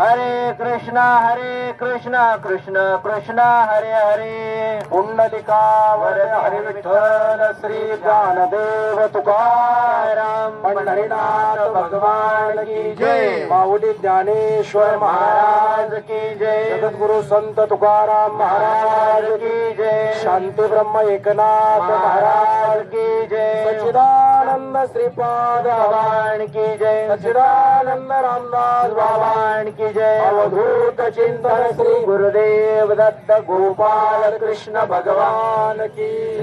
हरे कृष्ण हरे कृष्ण कृष्ण कृष्ण हरे हरे। पुंडलिका वरद हरे विठ्ठल श्री ज्ञानदेव तुकाराम पंढरीनाथ भगवान की जय। माऊली ज्ञानेश्वर महाराज की जय। जगद्गुरु संत तुकाराम महाराज की जय। शांती ब्रह्म एकनाथ महाराज श्रीपाद भगवान की जय। सचिदानंद रामदास बाबा भगवान की जय। अवधूत चिंतन श्री गुरुदेव दत्त गोपाल कृष्ण भगवान की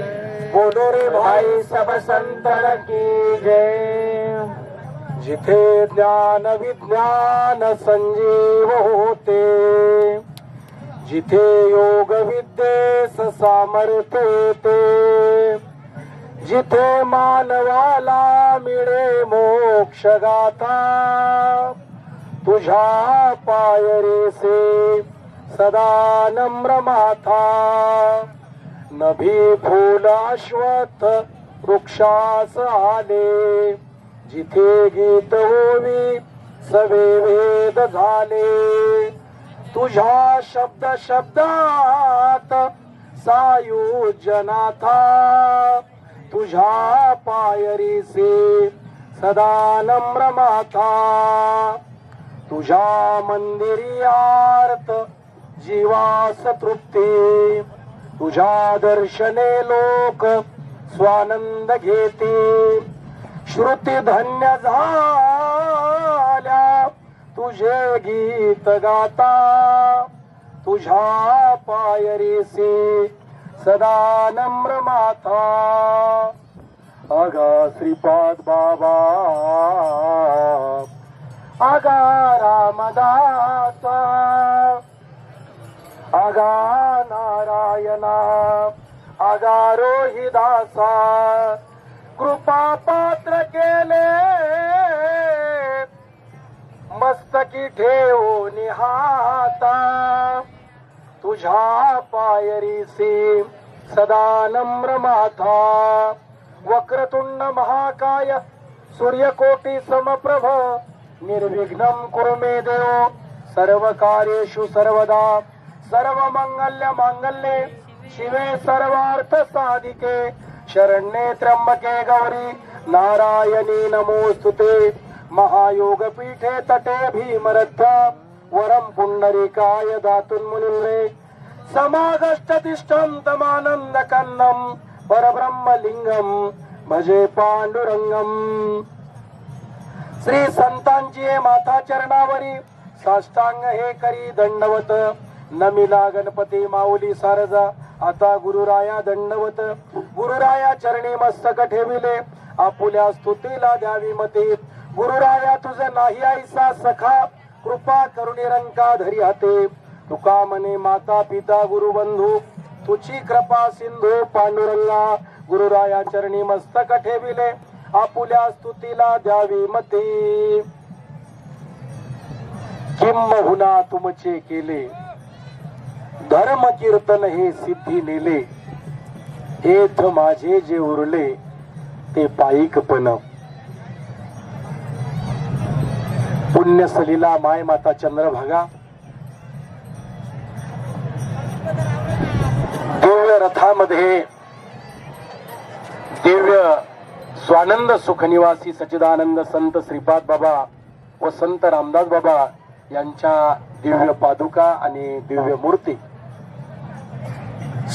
बोलो रे भाई सब संतन की जय। जिथे ज्ञान विज्ञान संजीव होते जिथे योग विद्येस सामर्थ्य होते जिथे मानवाला मिळे मोक्ष गाथा तुझ्या पायरेसे सदा नम्र माथा. नभी फूल अश्वत्थ वृक्षास आले जिथे गीत होवी सवे वेद झाले. तुझ्या शब्द शब्दात सायुजनाथा तुझ्या पायरीसे सदा नम्र माथा तुझ्या मंदिरी आर्त जीवास तृप्ती. तुझ्या दर्शने लोक स्वानंद घेते. श्रुती धन्य झाल्या तुझे गीत गाता. तुझ्या पायरीसी सदा नम्र माथा अगा श्रीपाद बाबा। अगा रामदासा अगा नारायणा। अगा रोहिदासा। कृपा पात्र केले। मस्तकी ठेवून हाता। तुझ्या पायरीसी सदा नम्र माथा वक्रतुंड महाकाय सूर्यकोटी समप्रभ निर्विघ्नं कुरु मे देव सर्व कार्येषु सर्वदा सर्व मंगल्य मांगल्ये शिवे सर्वार्थ साधिके शरण्ये त्र्यंबके गौरी नारायणी नमोस्तुते महायोगपीठे तटे भीमरथ वरम पुंडरीकाय दातुन मुनिम्रे समागष्टतिष्ठं तमानंद कन्नम परब्रह्मलिंगम भजे पांडुरंगम श्री संतांची हे माता चरणावरी साष्टांग हे करी दंडवत। नमिला गणपती माऊली सारजा आता गुरुराया दंडवत। गुरुराया चरणी मस्तक ठेविले आपुल्या स्तुतीला द्यावी मती। गुरुराया तुझ नाही आईसा सखा कृपा करुणी रंका धरी हाते तुका मने माता पिता गुरुबंधू तुझी कृपा सिंधू पांडुरंगा गुरुराया चरणी मस्तक ठेविले आपुल्या स्तुतीला द्यावी मती. किंबहुना तुमचे केले. धर्म कीर्तन हे सिद्धी नेले. हेथ माझे जे उरले ते पायिकपण पुण्य सलीला माय माता चंद्रभागा. दिव्य रथामध्ये दिव्य स्वानंद सुखनिवासी सच्चिदानंद संत श्रीपाद बाबा व संत रामदास बाबा यांच्या दिव्य पादुका आणि दिव्य मूर्ती.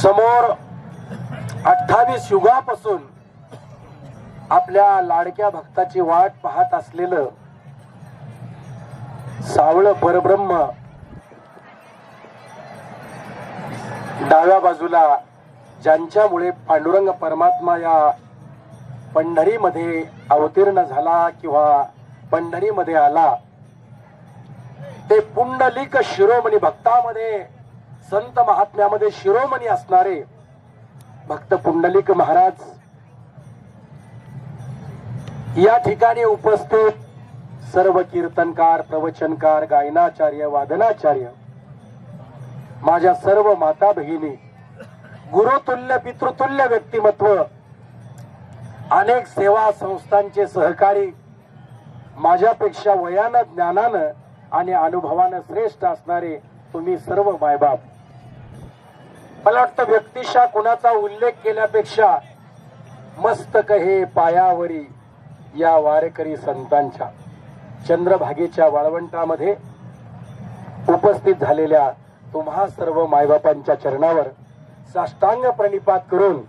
समोर अठ्ठावीस युगापासून आपल्या लाडक्या भक्ताची वाट पाहत असलेलं सावळ परब्रह्म. डाव्या बाजूला ज्यांच्यामुळे पांडुरंग परमात्मा या पंढरीमध्ये अवतीर्ण झाला किंवा पंढरीमध्ये आला ते पुंडलिक शिरोमणी भक्तामध्ये संत महात्म्यामध्ये शिरोमणी असणारे भक्त पुंडलिक महाराज या ठिकाणी उपस्थित सर्व कीर्तनकार प्रवचनकार गायनाचार्य वादनाचार्य माझ्या सर्व माता भगिनी गुरुतुल्य पितृतुल्य व्यक्तिमत्व अनेक सेवा संस्थांचे सहकारी माझ्यापेक्षा वयानं ज्ञानानं आणि अनुभवानं श्रेष्ठ असणारे तुम्ही सर्व मायबाप. मला वाटतं व्यक्तिशा कुणाचा उल्लेख केल्यापेक्षा मस्तक हे पायावरी या वारकरी संतांच्या. चंद्रभागेच्या वाळवंटामध्ये उपस्थित झालेल्या तुम्हा सर्व मायबापांच्या चरणावर साष्टांग प्रणिपात करून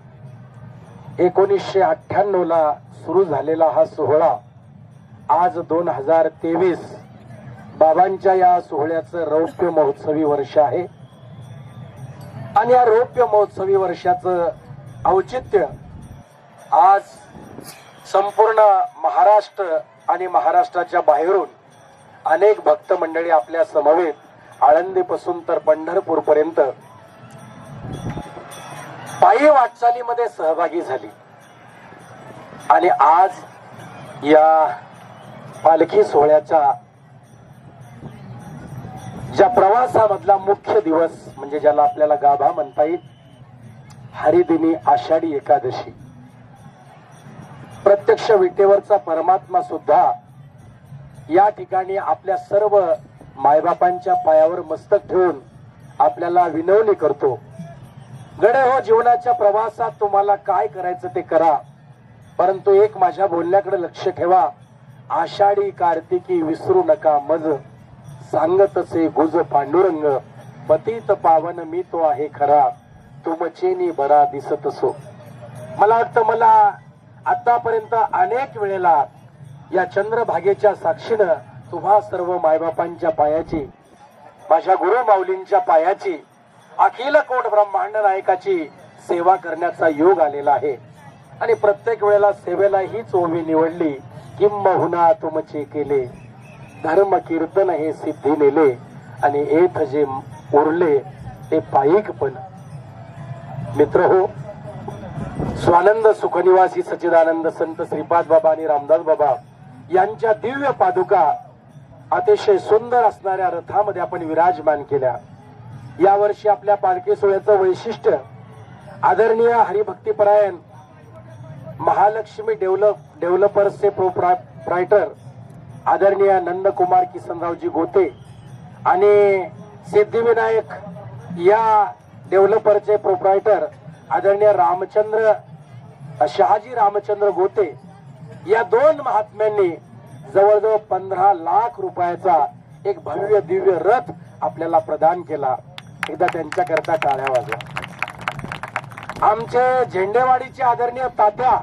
एकोणीसशे अठ्ठ्याण्णव ला सुरू झालेला हा सोहळा आज दोन हजार तेवीस बाबांच्या या सोहळ्याचं रौप्य महोत्सवी वर्ष आहे. आणि या रौप्य महोत्सवी वर्षाचं औचित्य आज संपूर्ण महाराष्ट्र आणि महाराष्ट्राच्या बाहेरून अनेक भक्त मंडळी आपल्या समवेत आळंदीपासून तर पंढरपूर पर्यंत पायी वाटचालीमध्ये सहभागी झाली. आणि आज या पालखी सोहळ्याचा ज्या प्रवासामधला मुख्य दिवस म्हणजे ज्याला आपल्याला गाभा म्हणता येईल हरिदिनी आषाढी एकादशी. प्रत्यक्ष विटेवरचा परमात्मा सुद्धा या ठिकाणी आपल्या सर्व मायबापांच्या पायावर मस्तक ठेवून आपल्याला विनवणी करतो. गडे हो जीवनाच्या प्रवासात तुम्हाला काय करायचं ते करा. परंतु एक माझ्या बोलण्याकडे लक्ष ठेवा. आषाढी कार्तिकी विसरू नका मज. सांगतसे गुज पांडुरंग. पतित पावन मी तो आहे खरा. तुमचेनी बरा दिसत असो मला वाटतं मला आतापर्यंत अनेक वेळेला या चंद्रभागेच्या साक्षीनं तुम्हा सर्व मायबापांच्या पायाची माझ्या गुरु माऊलींच्या पायाची अखिल कोट ब्रह्मांड नायकाची सेवा करण्याचा योग आलेला आहे. आणि प्रत्येक वेळेला सेवेला हीच ओवी निवडली किंबहुना तुमचे केले. धर्म कीर्तन हे सिद्धी नेले आणि एथ जे उरले ते पायिक पण. मित्र हो स्वानंद सुखनिवासी सच्चिदानंद संत श्रीपाद बाबा आणि रामदास बाबा यांच्या दिव्य पादुका अतिशय सुंदर असणाऱ्या रथामध्ये आपण विराजमान केल्या. यावर्षी आपल्या पालखी सोहळ्याचं वैशिष्ट्य आदरणीय हरिभक्तीपरायण महालक्ष्मी डेव्हलप डेव्हलपर्सचे प्रोप्रायटर आदरणीय नंदकुमार किसनरावजी गोते आणि सिद्धिविनायक या डेव्हलपरचे प्रोप्रायटर आदरणीय रामचंद्र शहाजी रामचंद्र गोते या दोन महात्म्यांनी जवळजवळ पंधरा लाख रुपयाचा एक भव्य दिव्य रथ आपल्याला प्रदान केला. एकदा त्यांच्याकरता टाळ्या वाजवा. आमचे झेंडेवाडीचे आदरणीय तात्या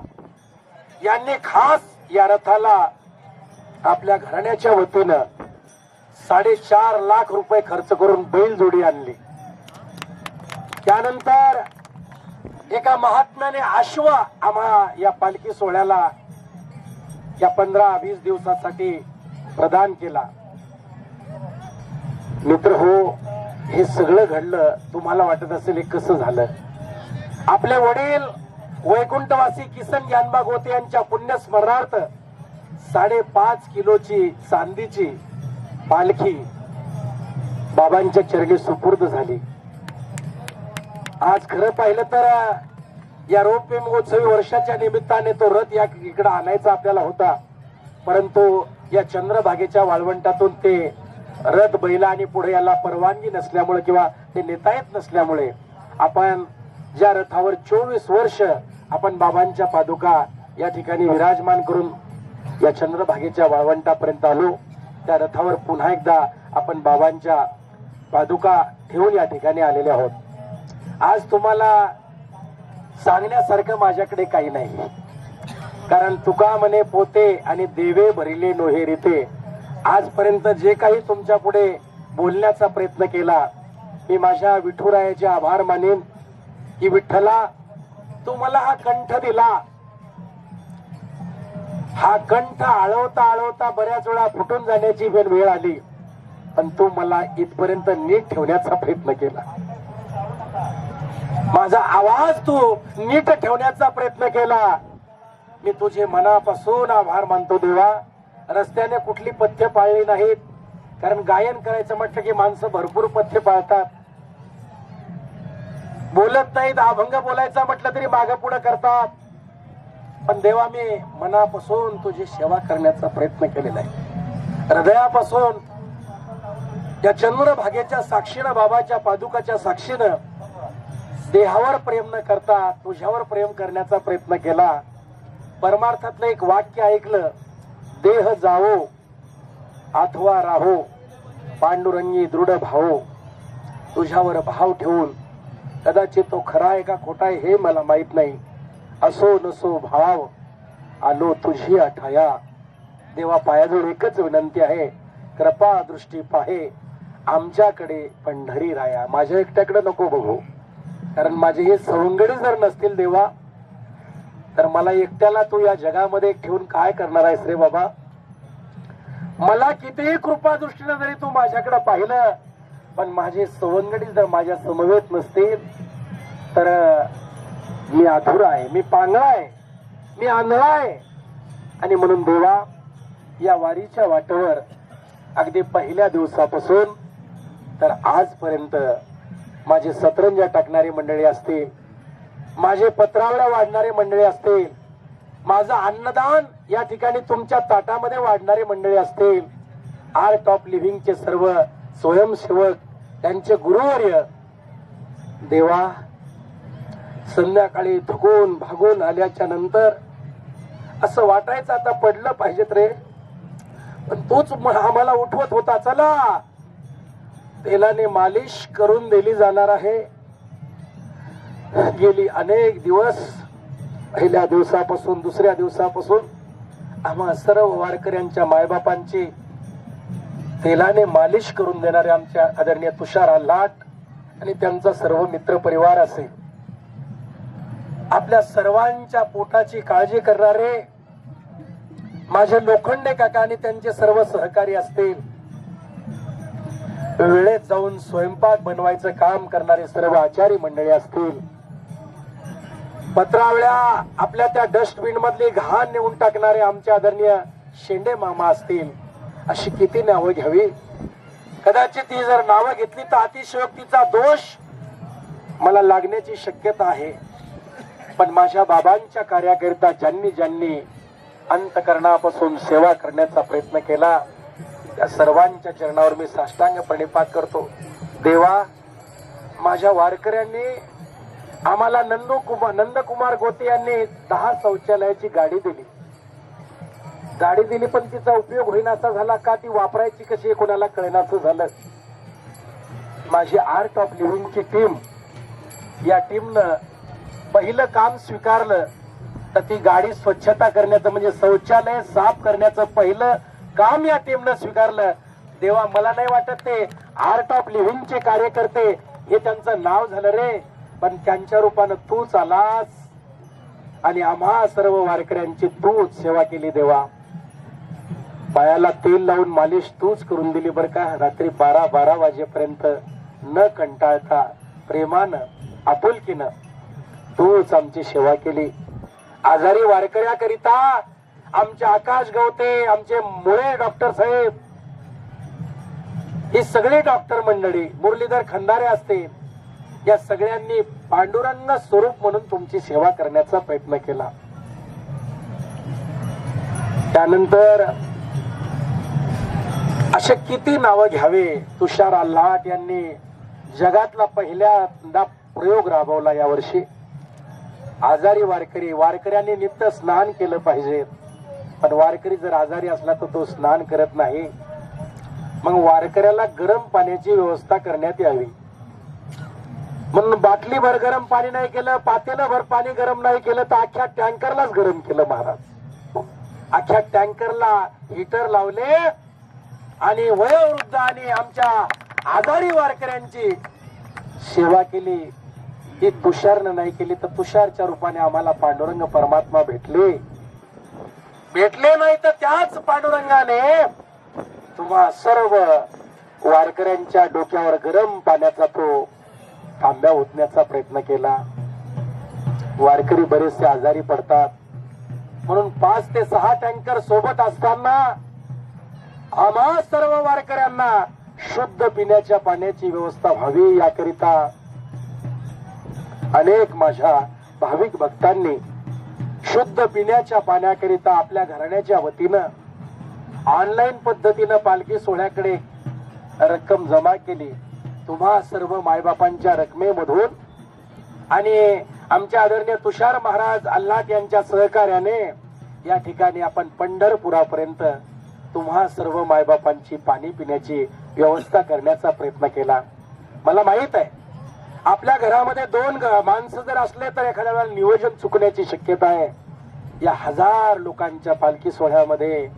यांनी खास या रथाला आपल्या घराण्याच्या वतीनं साडेचार लाख रुपये खर्च करून बैल जोडी आणली. त्यानंतर एका महात्म्याने आश्व आम्हा या पालखी सोहळ्याला या पंधरा वीस दिवसासाठी प्रदान केला. मित्र हो हे सगळं घडलं. तुम्हाला वाटत असेल हे कसं झालं? आपले वडील वैकुंठवासी किसन ज्ञानबाग होते यांच्या पुण्यस्मरणार्थ साडेपाच किलोची चांदीची पालखी बाबांच्या चरणी सुपूर्द झाली. आज खरं पाहिलं तर या रौप्य महोत्सवी वर्षाच्या निमित्ताने तो रथ या इकडे आणायचा आपल्याला होता. परंतु या चंद्रभागेच्या वाळवंटातून ते रथ बैला आणि पुढे याला परवानगी नसल्यामुळे किंवा ते नेता येत नसल्यामुळे आपण ज्या रथावर चोवीस वर्ष आपण बाबांच्या पादुका या ठिकाणी विराजमान करून या चंद्रभागेच्या वाळवंटापर्यंत आलो त्या रथावर पुन्हा एकदा आपण बाबांच्या पादुका ठेवून या ठिकाणी आलेले आहोत. आज तुम्हाला सांगण्यासारखं माझ्याकडे काही नाही. कारण तुका म्हणे पोते आणि देवे भरिले नोहे रिते. आजपर्यंत जे काही तुमच्यापुढे बोलण्याचा प्रयत्न केला मी माझ्या विठुरायाचे आभार मानेन की विठ्ठला तू मला हा कंठ दिला. हा कंठ आळवता आळवता बऱ्याच वेळा फुटून जाण्याची वेळ वेळ आली पण तू मला इथपर्यंत नीट ठेवण्याचा प्रयत्न केला. माझा आवाज तू नीट ठेवण्याचा प्रयत्न केला. मी तुझे मनापासून आभार मानतो देवा. रस्त्याने कुठली पथ्य पाळली नाहीत. कारण गायन करायचं म्हटलं की माणसं भरपूर पथ्य पाळतात. बोलत नाहीत अभंग बोलायचा म्हटलं तरी मागं पुढे करतात. पण देवा मी मनापासून तुझी सेवा करण्याचा प्रयत्न केलेला आहे. हृदयापासून या चंद्रभागेच्या साक्षीनं बाबाच्या पादुकाच्या साक्षीनं देहावर प्रेम न करता तुझ्यावर प्रेम करण्याचा प्रयत्न केला. परमार्थातलं एक वाक्य ऐकलं देह जावो अथवा राहो पांडुरंगी दृढ भावो तुझ्यावर भाव ठेवून कदाचित तो खरा आहे का खोटा आहे हे मला माहीत नाही. असो नसो भाव आलो तुझी आठाया देवा पायाजवळ एकच विनंती आहे कृपा दृष्टी पाहे आमच्याकडे पंढरी राया. माझ्या एकट्याकडे नको बघू. कारण माझे हे सवंगडी जर नसतील देवा तर मला एकट्याला तू या जगामध्ये ठेवून काय करणार आहेस रे बाबा? मला कितीही कृपा दृष्टीनं जरी तू माझ्याकडे पाहिलं पण माझे सवंगडी जर माझ्या समवेत नसतील तर मी अधुरा आहे मी पांगळा आहे मी आंधळा आहे. आणि म्हणून देवा या वारीच्या वाटेवर अगदी पहिल्या दिवसापासून तर आजपर्यंत माझे सतरंजा टाकणारी मंडळी असतील माझे पत्रावळ्या वाढणारे मंडळी असतील माझं अन्नदान या ठिकाणी तुमच्या ताटामध्ये वाढणारे मंडळी असतील आर्ट ऑफ लिव्हिंगचे सर्व स्वयंसेवक त्यांचे गुरुवर्य. देवा संध्याकाळी थकून भागून आल्याच्यानंतर असं वाटायचं आता पडलं पाहिजेत रे. पण तोच म- आम्हाला उठवत होता. चला! तेलाने मालिश करून दिली जाणार आहे. गेली अनेक दिवस पहिल्या दिवसापासून दुसऱ्या दिवसापासून आम्हा सर्व वारकऱ्यांच्या मायबापांची तेलाने मालिश करून देणारे आमच्या आदरणीय तुषार लाट आणि त्यांचा सर्व मित्र परिवार असेल आपल्या सर्वांच्या पोटाची काळजी करणारे माझे लोखंडे काका आणि त्यांचे सर्व सहकारी असतील. वेळेत जाऊन स्वयंपाक बनवायचं काम करणारे सर्व आचारी मंडळी असतील. पत्रावळ्या आपल्या त्या डस्टबिन मधली घाण नेऊन टाकणारे आमच्या आदरणीय शेंडे मामा असतील. अशी किती नावं घ्यावी? कदाचित ती जर नावं घेतली तर अतिशयोक्तीचा दोष मला लागण्याची शक्यता आहे. पण माझ्या बाबांच्या कार्याकरिता ज्यांनी ज्यांनी अंतकरणापासून सेवा करण्याचा प्रयत्न केला त्या सर्वांच्या चरणावर मी साष्टांग प्रणिपात करतो. देवा माझ्या वारकऱ्यांनी आम्हाला नंदू कुमार नंदकुमार गोते यांनी दहा शौचालयाची गाडी दिली. गाडी दिली पण तिचा उपयोग होईनासा झाला का ती वापरायची कशी हे कोणाला कळेनाचं झालं. माझी आर्ट ऑफ लिव्हिंगची टीम या टीमनं पहिलं काम स्वीकारलं तर ती गाडी स्वच्छता करण्याचं म्हणजे शौचालय साफ करण्याचं पहिलं काम या टीमनं स्वीकारलं? देवा मला नाही वाटत ते आर्ट ऑफ लिव्हिंगचे कार्यकर्ते हे त्यांचं नाव झालं रे. पण त्यांच्या रूपानं तूच आलास आणि आम्हा सर्व वारकऱ्यांची तूच सेवा केली देवा. पायाला तेल लावून मालिश तूच करून दिली बरं का? रात्री बारा बारा वाजेपर्यंत न कंटाळता प्रेमानं आपुलकीनं तूच आमची सेवा केली. आजारी वारकऱ्याकरिता आमचे आकाश गवते आमचे मुळे डॉक्टर साहेब. ही सगळी डॉक्टर मंडळी मुरलीधर खंदारे असते या सगळ्यांनी पांडुरंग स्वरूप म्हणून तुमची सेवा करण्याचा प्रयत्न केला. त्यानंतर असे किती नावं घ्यावे? तुषार आल्हाट यांनी जगातला पहिल्यांदा प्रयोग राबवला यावर्षी. आजारी वारकरी वारकऱ्यांनी नित्य स्नान केलं पाहिजे. पण वारकरी जर आजारी असला तर तो स्नान करत नाही. मग वारकऱ्याला गरम पाण्याची व्यवस्था करण्यात यावी. म्हणून बाटली भर गरम पाणी नाही केलं पातेलं भर पाणी गरम नाही केलं तर अख्ख्या टँकरलाच गरम केलं महाराज. अख्ख्या टँकरला हिटर लावले आणि वयोवृद्ध आणि आमच्या आजारी वारकऱ्यांची सेवा केली. ही तुषारनं नाही केली तर तुषारच्या रूपाने आम्हाला पांडुरंग परमात्मा भेटले. भेटले नाही तर त्याच पांडुरंगाने तुम्हा सर्व वारकऱ्यांच्या डोक्यावर गरम पाण्याचा तो थांब्या ओतण्याचा प्रयत्न केला. वारकरी बरेचसे आजारी पडतात. म्हणून पाच ते सहा टँकर सोबत असताना आम्हा सर्व वारकऱ्यांना शुद्ध पिण्याच्या पाण्याची व्यवस्था व्हावी याकरिता अनेक माझ्या भाविक भक्तांनी शुद्ध पिण्याच्या पाण्याकरिता आपल्या घराण्याच्या वतीनं ऑनलाईन पद्धतीनं पालखी सोहळ्याकडे रक्कम जमा केली. तुम्हा सर्व मायबापांच्या रकमेमधून आणि आमच्या आदरणीय तुषार महाराज अल्लाद यांच्या सहकार्याने या ठिकाणी आपण पंढरपुरापर्यंत तुम्हा सर्व मायबापांची पाणी पिण्याची व्यवस्था करण्याचा प्रयत्न केला. मला माहीत आहे आपल्या घरामध्ये दोन ग- माणसं जर असले तर एखाद्या वेळेला नियोजन चुकण्याची शक्यता आहे. या हजार लोकांच्या पालखी सोहळ्यामध्ये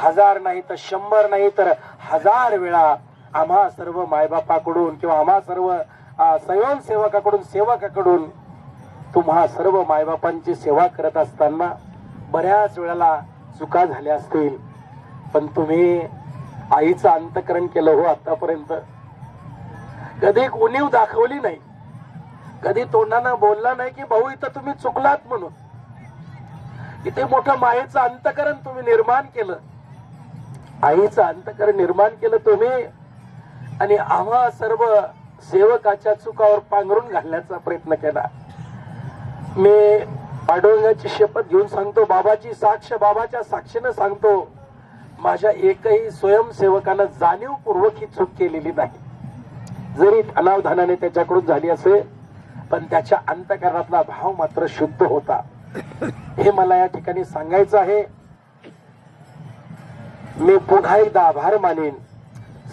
हजार नाही तर शंभर नाही तर हजार वेळा आम्हा सर्व मायबापाकडून किंवा आम्हा सर्व स्वयंसेवकाकडून सेवकाकडून तुम्हा सर्व मायबापांची सेवा करत असताना बऱ्याच वेळेला चुका झाल्या असतील. पण तुम्ही आईचं अंतकरण केलं हो आतापर्यंत. कधी उणीव दाखवली नाही. कधी तोंडानं बोलला नाही की भाऊ इथं तुम्ही चुकलात म्हणून. इथे मोठं मायेचं अंतकरण तुम्ही निर्माण केलं. आईचं अंतकरण निर्माण केलं तुम्ही. आणि आम्हा सर्व सेवकाच्या चुकावर पांघरून घालण्याचा प्रयत्न केला. मी पांडुरंगाची शपथ घेऊन सांगतो बाबाची साक्ष बाबाच्या साक्षीनं सांगतो माझ्या एकही स्वयंसेवकानं जाणीवपूर्वक ही चूक केलेली नाही. जरी अनावधानाने त्याच्याकडून झाली असेल पण त्याच्या अंतकरणातला भाव मात्र शुद्ध होता. हे मला या ठिकाणी सांगायचं आहे. मी पुन्हा एकदा आभार मानेन.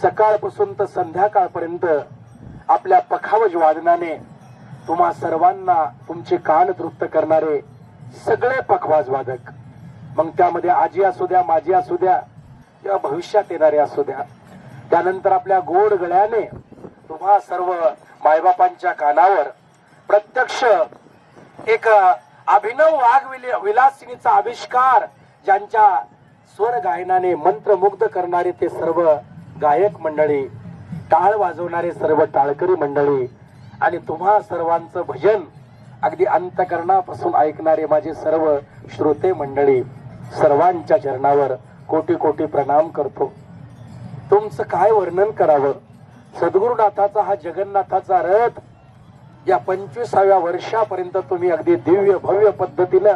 सकाळपासून तर संध्याकाळपर्यंत आपल्या पखावज वादनाने तुम्हा सर्वांना तुमचे कान तृप्त करणारे सगळे पखवाज वादक. मग त्यामध्ये आजी असू द्या माजी असू द्या किंवा भविष्यात येणारे असू द्या. त्यानंतर आपल्या गोड गळ्याने तुम्हा सर्व मायबापांच्या कानावर प्रत्यक्ष एक अभिनव वाघ विल- विलासिनीचा आविष्कार ज्यांच्या स्वर गायनाने मंत्रमुग्ध करणारे ते सर्व गायक मंडळी टाळ वाजवणारे सर्व टाळकरी मंडळी आणि तुम्हा सर्वांचं भजन अगदी अंतकरणापासून ऐकणारे माझे सर्व श्रोते मंडळी सर्वांच्या चरणावर कोटी कोटी प्रणाम करतो. तुमचं काय वर्णन करावं? सद्गुरुनाथाचा हा जगन्नाथाचा रथ या पंचवीसाव्या वर्षापर्यंत तुम्ही अगदी दिव्य भव्य पद्धतीनं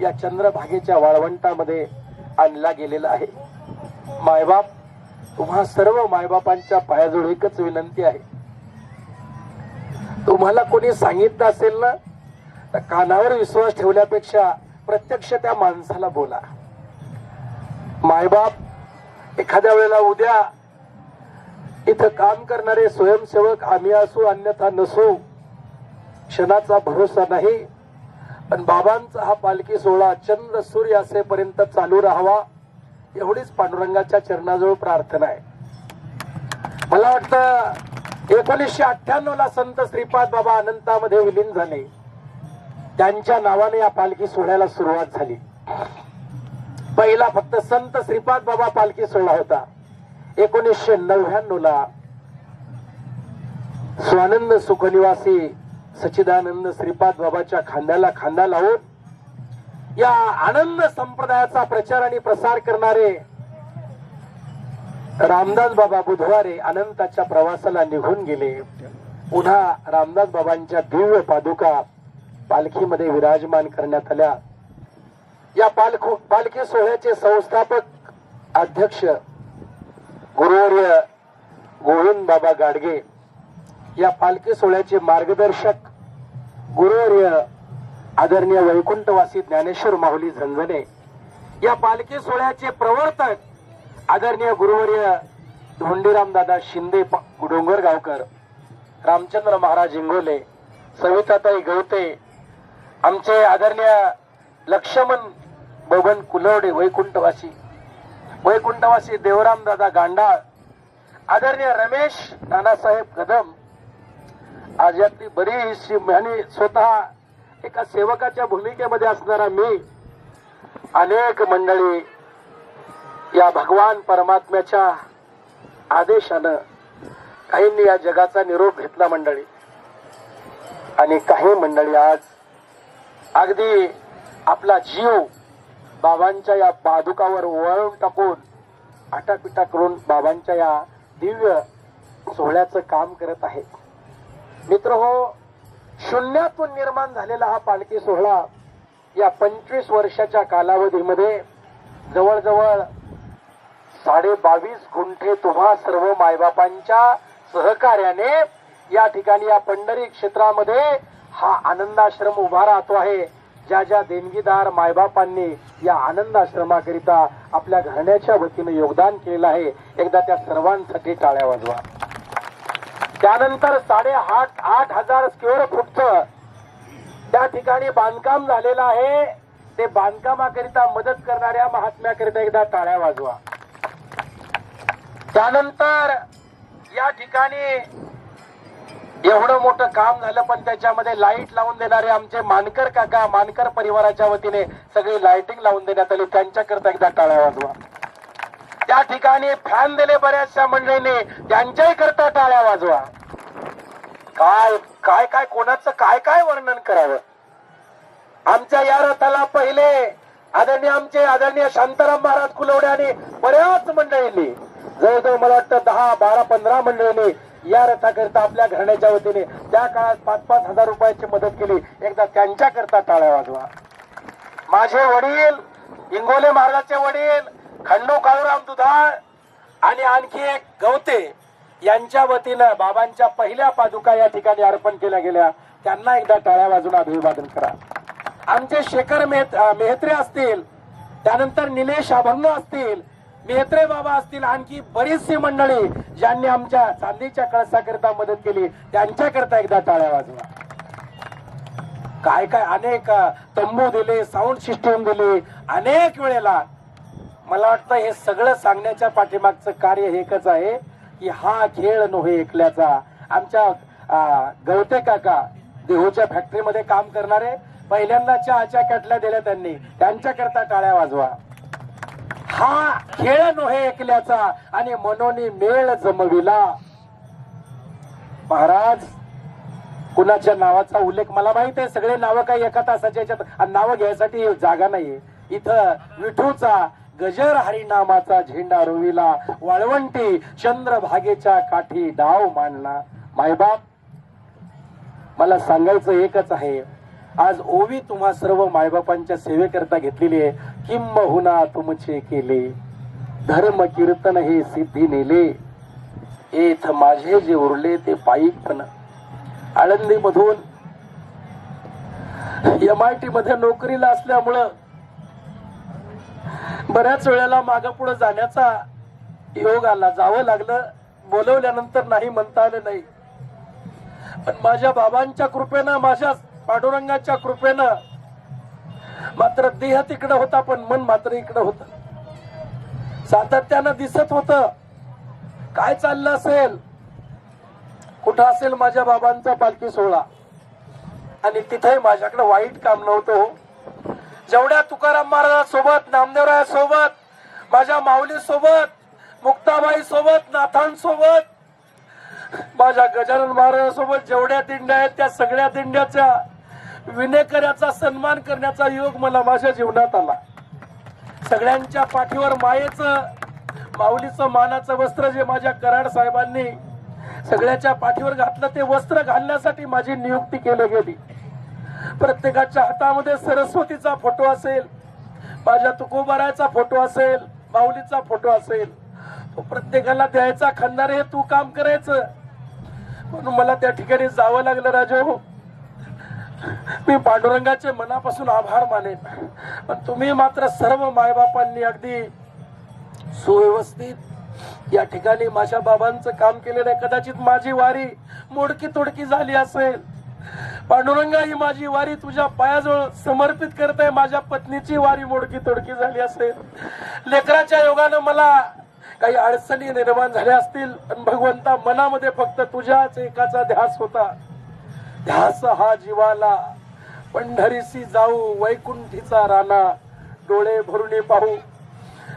या चंद्रभागेच्या वाळवंटामध्ये आणला गेलेला आहे. मायबाप तुम्हा सर्व मायबापांच्या पायाजवळ एकच विनंती आहे. तुम्हाला कोणी सांगितलं असेल ना तर कानावर विश्वास ठेवल्यापेक्षा प्रत्यक्ष त्या माणसाला बोला. मायबाप एखाद्या वेळेला उद्या इथं काम करणारे स्वयंसेवक आम्ही असू अन्यथा नसू क्षणाचा भरोसा नाही. पण बाबांचा हा पालखी सोहळा चंद्र सूर्य असेपर्यंत चालू राहावा एवढीच पांडुरंगाच्या चरणाजवळ प्रार्थना आहे. मला वाटतं एकोणीसशे अठ्ठ्याण्णव ला संत श्रीपाद बाबा अनंतामध्ये विलीन झाले. त्यांच्या नावाने या पालखी सोहळ्याला सुरुवात झाली. पहिला फक्त संत श्रीपाद बाबा पालखी सोहळा होता. एकोणीसशे नव्याण्णव ला स्वानंद सुखनिवासी सच्चिदानंद श्रीपाद बाबाच्या खांद्याला खांदा लावून या आनंद संप्रदायाचा प्रचार आणि प्रसार करणारे रामदास बाबा बुधवारे अनंताच्या प्रवासाला निघून गेले. पुन्हा रामदास बाबांच्या दिव्य पादुका पालखीमध्ये विराजमान करण्यात आल्या. या पालखू पालखी सोहळ्याचे संस्थापक अध्यक्ष गुरुवर्य गोविंद बाबा गाडगे या पालखी सोहळ्याचे मार्गदर्शक गुरुवर्य आदरणीय वैकुंठवासी ज्ञानेश्वर माहुली झंझने या पालखी सोहळ्याचे प्रवर्तक आदरणीय गुरुवर्य धोंडीराम दादा शिंदे डोंगरगावकर रामचंद्र महाराज इंगोले सविताताई गवते आमचे आदरणीय लक्ष्मण बबन कुलवडे वैकुंठवासी वैकुंठवासी देवराम दादा गांडाळ आदरणीय रमेश नानासाहेब कदम आज यातली बरीचशी आणि स्वतः एका सेवकाच्या भूमिकेमध्ये असणारा मी अनेक मंडळी या भगवान परमात्म्याच्या आदेशानं काहींनी या जगाचा निरोप घेतला मंडळी. आणि काही मंडळी आज अगदी आपला जीव बाबांच्या या पादुकावर वळून टाकून आटापिटा करून बाबांच्या या दिव्य सोहळ्याचं काम करत आहेत मित्र हो शून्यातून निर्माण झालेला हा पालखी सोहळा या पंचवीस वर्षाच्या कालावधीमध्ये जवळजवळ साडे बावीस गुंठे तुम्हा सर्व मायबापांच्या सहकार्याने या ठिकाणी या पंढरी क्षेत्रामध्ये हा आनंदाश्रम उभा राहतो आहे. ज्या ज्या देणगीदार मायबापांनी या आनंदाश्रमाकरिता आपल्या घराण्याच्या वतीने योगदान केलेलं आहे एकदा त्या सर्वांसाठी टाळ्या वाजवा. त्यानंतर साडे आठ आठ हजार स्क्वेअर फूटचं त्या ठिकाणी बांधकाम झालेलं आहे. ते बांधकामाकरिता मदत करणाऱ्या महात्म्याकरिता एकदा टाळ्या वाजवा. त्यानंतर या ठिकाणी एवढं मोठं काम झालं पण त्याच्यामध्ये लाइट लावून देणारे आमचे मानकर काका मानकर परिवाराच्या वतीने सगळी लाइटिंग लावून देण्यात आली. त्यांच्याकरता एकदा टाळ्या वाजवा. त्या ठिकाणी फॅन दिले बऱ्याचशा मंडळीने. त्यांच्याही करता टाळ्या वाजवा. काय काय काय कोणाचं काय काय वर्णन करावं? आमच्या या रथाला पहिले आदरणीय आमचे आदरणीय शांताराम महाराज कुलवड्याने बऱ्याच मंडळींनी जवळजवळ मला वाटतं दहा बारा पंधरा मंडळींनी या रथाकरिता आपल्या घराण्याच्या वतीने त्या काळात पाच पाच हजार रुपयाची मदत केली. एकदा त्यांच्याकरता टाळ्या वाजवा. माझे वडील इंगोले महाराजाचे वडील खंडू काळूराम दुधाळ आणि आणखी एक गवते यांच्या वतीनं बाबांच्या पहिल्या पादुका या ठिकाणी अर्पण केल्या गेल्या. त्यांना एकदा टाळ्या वाजून अभिवादन करा. आमचे शेखर मेहत मेहत्रे असतील त्यानंतर निलेश अभंग असतील मेहत्रे बाबा असतील आणखी बरीचशी मंडळी ज्यांनी आमच्या चांदीच्या कळसाकरिता मदत केली त्यांच्याकरता एकदा टाळ्या वाजवा. काय काय अनेक तंबू दिले साऊंड सिस्टम दिली. अनेक वेळेला मला वाटतं हे सगळं सांगण्याच्या पाठीमागचं कार्य एकच आहे की हा खेळ नव्हे एकल्याचा. आमच्या गवते काका देहूच्या फॅक्टरीमध्ये काम करणारे पहिल्यांदा चहाच्या कॅटल्या दिल्या त्यांनी. त्यांच्याकरता टाळ्या वाजवा. हा खेळ नोहे एकल्याचा आणि मनोनी मेळ जमविला. महाराज कुणाच्या नावाचा उल्लेख मला माहीत आहे. सगळे नावं काही एका तासाच्या याच्यात आणि नावं घ्यायसाठी जागा नाहीये. इथं विठूचा गजर हरिनामाचा झेंडा रोविला. वाळवंटी चंद्रभागेच्या काठी डाव मांडला. मायबाप मला सांगायचं एकच आहे. आज ओवी तुम्हा सर्व मायबापांच्या सेवेकरता घेतलेली आहे. किंबहुना तुमचे केले. धर्म कीर्तन हे सिद्धी नेले. एथ माझे जे उरले ते पायीकपण आळंदी मधून एम आय टी मध्ये नोकरीला असल्यामुळं बऱ्याच वेळेला माग पुढे जाण्याचा योग आला. जावं लागलं बोलवल्यानंतर नाही म्हणता आलं नाही. पण माझ्या बाबांच्या कृपेनं माझ्या पांडुरंगाच्या कृपेनं मात्र देह तिकडं होता पण मन मात्र इकडं होत. सातत्यानं दिसत होत काय चाललं असेल? कुठं असेल माझ्या बाबांचा पालखी सोहळा? आणि तिथे माझ्याकडे वाईट काम नव्हतं हो. जेवढ्या तुकाराम महाराजांसोबत नामदेवराया सोबत माझ्या माऊली सोबत मुक्ताबाई सोबत नाथांसोबत माझ्या गजानन महाराजांसोबत जेवढ्या दिंड्या आहेत त्या सगळ्या दिंड्याच्या विनेकऱ्याचा सन्मान करण्याचा योग मला माझ्या जीवनात आला. सगळ्यांच्या पाठीवर मायेचं माऊलीचं मानाचं वस्त्र जे माझ्या कराड साहेबांनी सगळ्याच्या पाठीवर घातलं ते वस्त्र घालण्यासाठी माझी नियुक्ती केली गेली. प्रत्येकाच्या हातामध्ये सरस्वतीचा फोटो असेल माझ्या तुकोबाराचा फोटो असेल माऊलीचा फोटो असेल तो प्रत्येकाला द्यायचा खंदारे हे तू काम करायचं. म्हणून मला त्या ठिकाणी जावं लागलं राजू. मी पांडुरंगाचे मनापासून आभार मानेन. पण तुम्ही मात्र सर्व मायबापांनी अगदी सुव्यवस्थित या ठिकाणी माझ्या बाबांचं काम केलेलं आहे. कदाचित माझी वारी मोडकी तोडकी झाली असेल. पांडुरंगा ही माझी वारी तुझ्या पायाजवळ समर्पित करत आहे. माझ्या पत्नीची वारी मोडकी तोडकी झाली असेल. लेकराच्या योगानं मला काही अडचणी निर्माण झाल्या असतील पण भगवंता मनामध्ये फक्त तुझ्याच एकाचा ध्यास होता. ध्यास हा जीवाला पंढरीसी जाऊ वैकुंठीचा राणा डोळे भरून पाहू.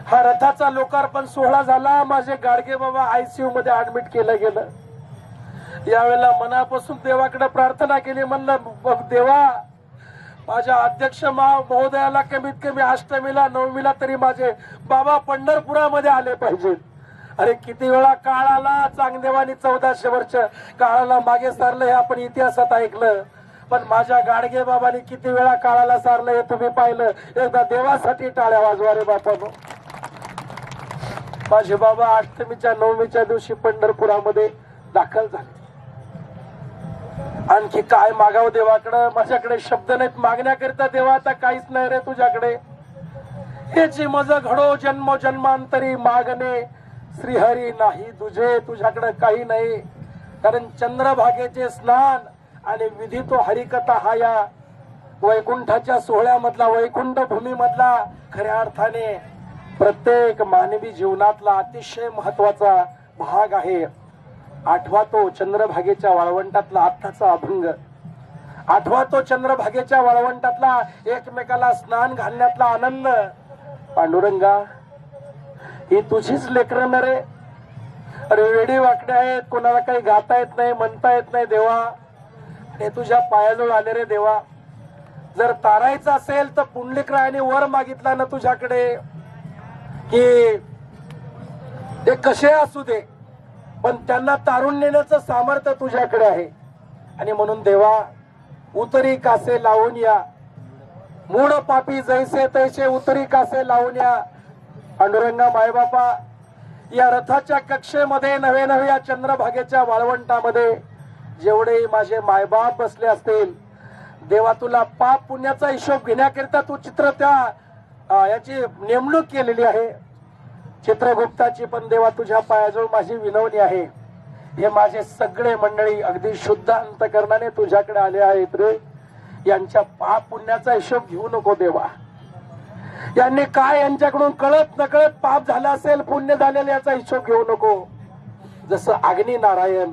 हा रथाचा लोकार्पण सोहळा झाला माझे गाडगे बाबा आयसीयू मध्ये ऍडमिट केलं गेलं. यावेळेला मनापासून देवाकडे प्रार्थना केली म्हणलं "ब- देवा माझ्या अध्यक्ष मा- महोदयाला कमीत कमी अष्टमीला नवमीला तरी माझे बाबा पंढरपुरामध्ये आले पाहिजेत अरे किती वेळा काळाला चांगदेवानी चौदाशे वर्ष काळाला मागे सारलं हे आपण इतिहासात ऐकलं. पण माझ्या गाडगे बाबांनी किती वेळा काळाला सारलं हे तुम्ही पाहिलं. एकदा देवासाठी टाळ्या वाजवा रे बापानो. माझे बाबा अष्टमीच्या नवमीच्या दिवशी पंढरपुरामध्ये दाखल झाले. आणखी काय मागाव देवाकडं? माझ्याकडे शब्द नाहीत. मागण्याकरिता देवा आता काहीच नाही रे तुझ्याकडे. हे मज घडो जन्म जन्मांतरी मागणे श्रीहरी नाही तुझे तुझ्याकडे काही नाही. कारण चंद्रभागेचे स्नान आणि विधी तो हरिकथा हा या वैकुंठाच्या सोहळ्यामधला वैकुंठ भूमीमधला खऱ्या अर्थाने प्रत्येक मानवी जीवनातला अतिशय महत्त्वाचा भाग आहे. आठवा तो चंद्रभागेच्या वाळवंटातला आत्ताचा अभंग. आठवा तो चंद्रभागेच्या वाळवंटातला एकमेकाला स्नान घालण्यातला आनंद. पांडुरंगा ही तुझीच लेकरं न रे अरे वेडी वाकडे आहेत कोणाला काही गाता येत नाही म्हणता येत नाही देवा. हे तुझ्या पायाजवळ आले रे देवा. जर तारायचं असेल तर पुंडलिकरायाने वर मागितला ना तुझ्याकडे. की ते कसे असू दे? पण त्यांना तारून नेण्याचं सामर्थ्य तुझ्याकडे आहे. आणि म्हणून देवा उतरी कासे लावून या. मूळ पापी जैसे तैसे उतरी कासे लावून या. पांडुरंगा मायबापा या रथाच्या कक्षेमध्ये नवे नवे या चंद्रभागेच्या वाळवंटामध्ये जेवढे माझे मायबाप बसले असतील देवा तुला पाप पुण्याचा हिशोब घेण्याकरिता तू चित्र त्या याची नेमणूक केलेली आहे. चित्रगुप्ताची पण देवा तुझ्या पायाजवळ माझी विनवणी आहे. हे माझे सगळे मंडळी अगदी शुद्ध अंतकरणाने तुझ्याकडे आले आहेत रे. यांच्या पाप पुण्याचा हिशोब घेऊ नको देवा. यांनी काय यांच्याकडून कळत नकळत पाप झाला असेल पुण्य झालेलं याचा हिशोब घेऊ नको. जसं अग्नी नारायण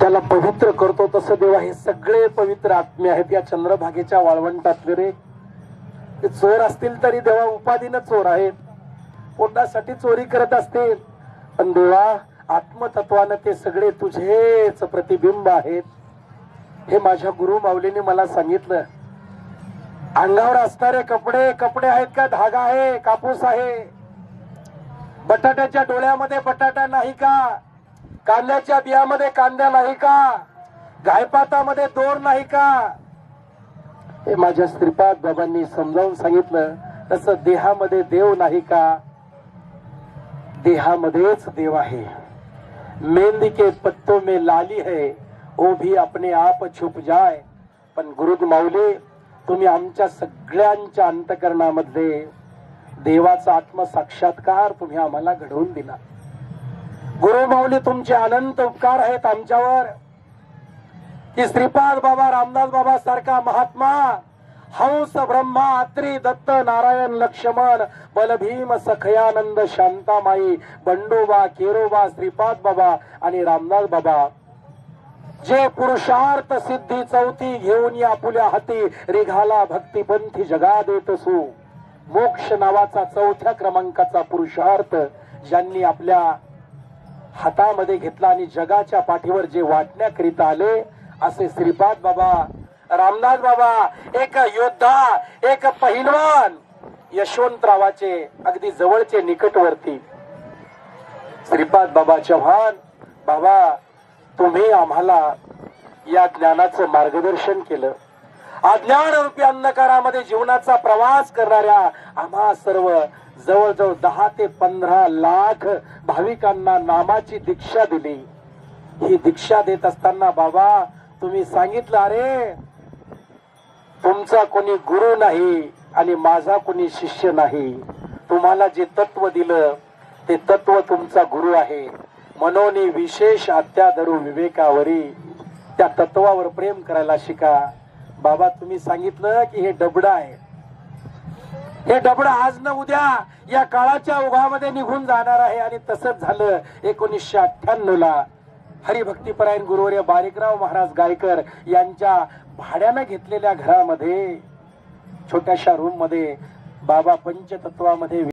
त्याला पवित्र करतो तसं देवा हे सगळे पवित्र आत्मे आहेत या चंद्रभागेच्या वाळवंटातले रे. ते चोर असतील तरी देवा उपाधीनं चोर आहेत पोटासाठी चोरी करत असतील? पण देवा आत्मतत्वानं ते सगळे तुझेच प्रतिबिंब आहेत. हे माझ्या गुरु माऊलीने मला सांगितलं. अंगावर असणारे कपडे कपडे आहेत का? धागा आहे कापूस आहे. बटाट्याच्या डोळ्यामध्ये बटाटा नाही का? कांद्याच्या बियामध्ये कांदा नाही का? गायपातामध्ये दोर नाही का? हे माझ्या श्रीपाद बाबांनी समजावून सांगितलं तसं देहामध्ये देव नाही का? देहामध्येच देव आहे. मेहंदी के पत्तों में लाली है ओ भी अपने आप छुप जाय. पण गुरुद माऊली तुम्ही आमच्या सगळ्यांच्या अंतकरणामध्ये देवाचा आत्मसाक्षात्कार तुम्ही आम्हाला घडवून दिला. गुरु माऊली तुमचे अनंत उपकार आहेत आमच्यावर. की श्रीपाद बाबा रामदास बाबा सारखा महात्मा हंस ब्रह्मा अत्री दत्त नारायण लक्ष्मण बलभीम सखयानंद शांतामाई बंडोबा केरोबा श्रीपाद बाबा आणि रामदास बाबा. जे पुरुषार्थ सिद्धी चौथी घेऊन या पुल्या हाती रिघाला भक्तिपंथी जगा देत असू. मोक्ष नावाचा चौथ्या क्रमांकाचा पुरुषार्थ ज्यांनी आपल्या हातामध्ये घेतला आणि जगाच्या पाठीवर जे वाटण्याकरिता आले असे श्रीपाद बाबा रामदास बाबा एक योद्धा एक पहिलवान यशवंतरावाचे अगदी जवळचे निकटवर्ती. श्रीपाद बाबा चव्हाण बाबा तुम्ही आम्हाला या ज्ञानाचं मार्गदर्शन केलं. अज्ञान रूपी अंधकारामध्ये जीवनाचा प्रवास करणाऱ्या आम्हा सर्व जवळजवळ दहा ते पंधरा लाख भाविकांना नामाची दीक्षा दिली. ही दीक्षा देत असताना बाबा तुम्ही सांगितलं अरे तुमचा कोणी गुरु नाही आणि माझा कोणी शिष्य नाही. तुम्हाला जे तत्व दिलं ते तत्व तुमचा गुरु आहे. मनोनी विशेष अत्याधरू विवेकावरी. त्या तत्वावर प्रेम करायला शिका. बाबा तुम्ही सांगितलं की हे डबड आहे. हे डबड आज न उद्या या काळाच्या ओघामध्ये निघून जाणार आहे. आणि तसंच झालं एकोणीसशे अठ्ठ्याण्णव ला हरिभक्तीपरायण गुरुवर्य बारिकराव महाराज गायकर यांच्या भाड्यानं घेतलेल्या घरामध्ये छोट्याशा रूममध्ये बाबा पंचतत्वामध्ये